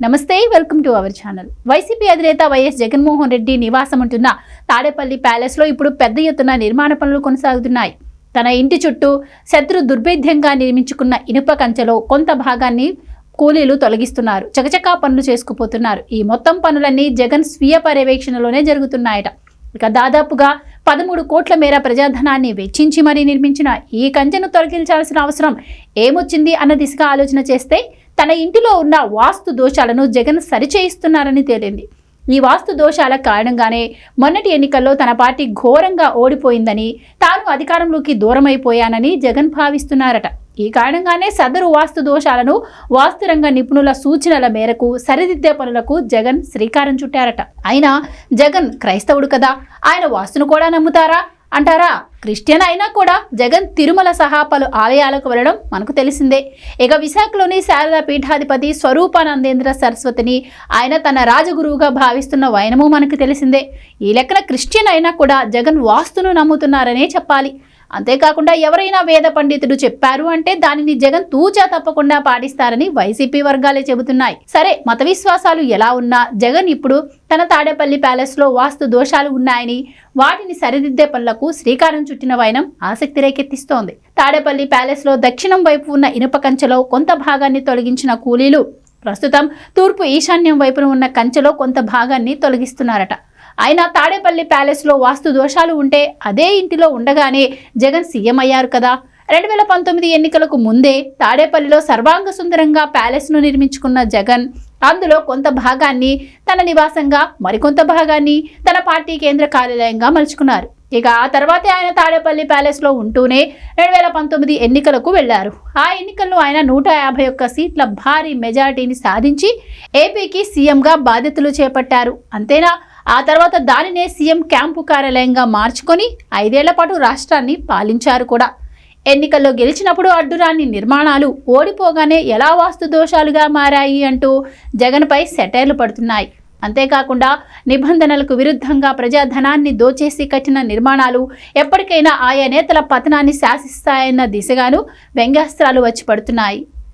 నమస్తే welcome to our channel. YCP అధినేత YS Jaganmohan Reddy నివాసం ఉంటున్న తాడేపల్లి ప్యాలెస్లో ఇప్పుడు పెద్ద ఎత్తున నిర్మాణ పనులు కొనసాగుతున్నాయి. తన ఇంటి చుట్టూ శత్రు దుర్భేద్యంగా నిర్మించుకున్న ఇనుప కంచెలో కొంత భాగాన్ని కూలీలు తొలగిస్తున్నారు. చకచకా పనులు చేసుకుపోతున్నారు. ఈ మొత్తం పనులన్నీ జగన్ స్వీయ పర్యవేక్షణలోనే జరుగుతున్నాయట. ఇక దాదాపుగా పదమూడు కోట్ల మేర ప్రజాధనాన్ని వెచ్చించి మరీ నిర్మించిన ఈ కంచెను తొలగించాల్సిన అవసరం ఏమొచ్చింది అన్న దిశగా ఆలోచన చేస్తే తన ఇంటిలో ఉన్న వాస్తు దోషాలను జగన్ సరిచేయిస్తున్నారని తేలింది. ఈ వాస్తు దోషాల కారణంగానే మొన్నటి ఎన్నికల్లో తన పార్టీ ఘోరంగా ఓడిపోయిందని తాను అధికారంలోకి దూరమైపోయానని జగన్ భావిస్తున్నారట. ఈ కారణంగానే సదరు వాస్తు దోషాలను వాస్తురంగ నిపుణుల సూచనల మేరకు సరిదిద్దే పనులకు జగన్ శ్రీకారం చుట్టారట. అయినా జగన్ క్రైస్తవుడు కదా ఆయన వాస్తును కూడా నమ్ముతారా? అంటారా? క్రిస్టియన్ అయినా కూడా జగన్ తిరుమల సహా పలు ఆలయాలకు వెళ్ళడం మనకు తెలిసిందే. ఇక విశాఖలోని శారదా పీఠాధిపతి స్వరూపానందేంద్ర సరస్వతిని ఆయన తన రాజగురువుగా భావిస్తున్న వైనము మనకు తెలిసిందే. ఈ లెక్కన క్రిస్టియన్ అయినా కూడా జగన్ వాస్తును నమ్ముతున్నారనే చెప్పాలి. అంతేకాకుండా ఎవరైనా వేద పండితుడు చెప్పారు అంటే దానిని జగన్ తూచా తప్పకుండా పాటిస్తారని వైసీపీ వర్గాలే చెబుతున్నాయి. సరే మత విశ్వాసాలు ఎలా ఉన్నా జగన్ ఇప్పుడు తన తాడేపల్లి ప్యాలెస్లో వాస్తు దోషాలు ఉన్నాయని వాటిని సరిదిద్దే పనులకు శ్రీకారం చుట్టిన వైనం ఆసక్తి రేకెత్తిస్తోంది. తాడేపల్లి ప్యాలెస్లో దక్షిణం వైపు ఉన్న ఇనుప కంచెలో కొంత భాగాన్ని తొలగించిన కూలీలు ప్రస్తుతం తూర్పు ఈశాన్యం వైపున ఉన్న కంచెలో కొంత భాగాన్ని తొలగిస్తున్నారట. అయినా తాడేపల్లి ప్యాలెస్లో వాస్తు దోషాలు ఉంటే అదే ఇంటిలో ఉండగానే జగన్ సీఎం అయ్యారు కదా. రెండు వేల పంతొమ్మిది ఎన్నికలకు ముందే తాడేపల్లిలో సర్వాంగ సుందరంగా ప్యాలెస్ను నిర్మించుకున్న జగన్ అందులో కొంత భాగాన్ని తన నివాసంగా మరికొంత భాగాన్ని తన పార్టీ కేంద్ర కార్యాలయంగా మలుచుకున్నారు. ఇక ఆ తర్వాతే ఆయన తాడేపల్లి ప్యాలెస్లో ఉంటూనే రెండు వేల పంతొమ్మిది ఎన్నికలకు వెళ్ళారు. ఆ ఎన్నికల్లో ఆయన నూట యాభై ఒక్క సీట్ల భారీ మెజారిటీని సాధించి ఏపీకి సీఎంగా బాధ్యతలు చేపట్టారు. అంతేనా? ఆ తర్వాత దానినే సీఎం క్యాంపు కార్యాలయంగా మార్చుకొని ఐదేళ్ళ పాటు రాష్ట్రాన్ని పాలించారు కూడా. ఎన్నికల్లో గెలిచినప్పుడు అడ్డురాని నిర్మాణాలు ఓడిపోగానే ఎలా వాస్తు దోషాలుగా మారాయి అంటూ జగన్పై సెటైర్లు పడుతున్నాయి. అంతేకాకుండా నిబంధనలకు విరుద్ధంగా ప్రజాధనాన్ని దోచేసి కట్టిన నిర్మాణాలు ఎప్పటికైనా ఆయా నేతల పతనాన్ని శాసిస్తాయన్న దిశగాను వ్యంగ్యాస్త్రాలు వచ్చి పడుతున్నాయి.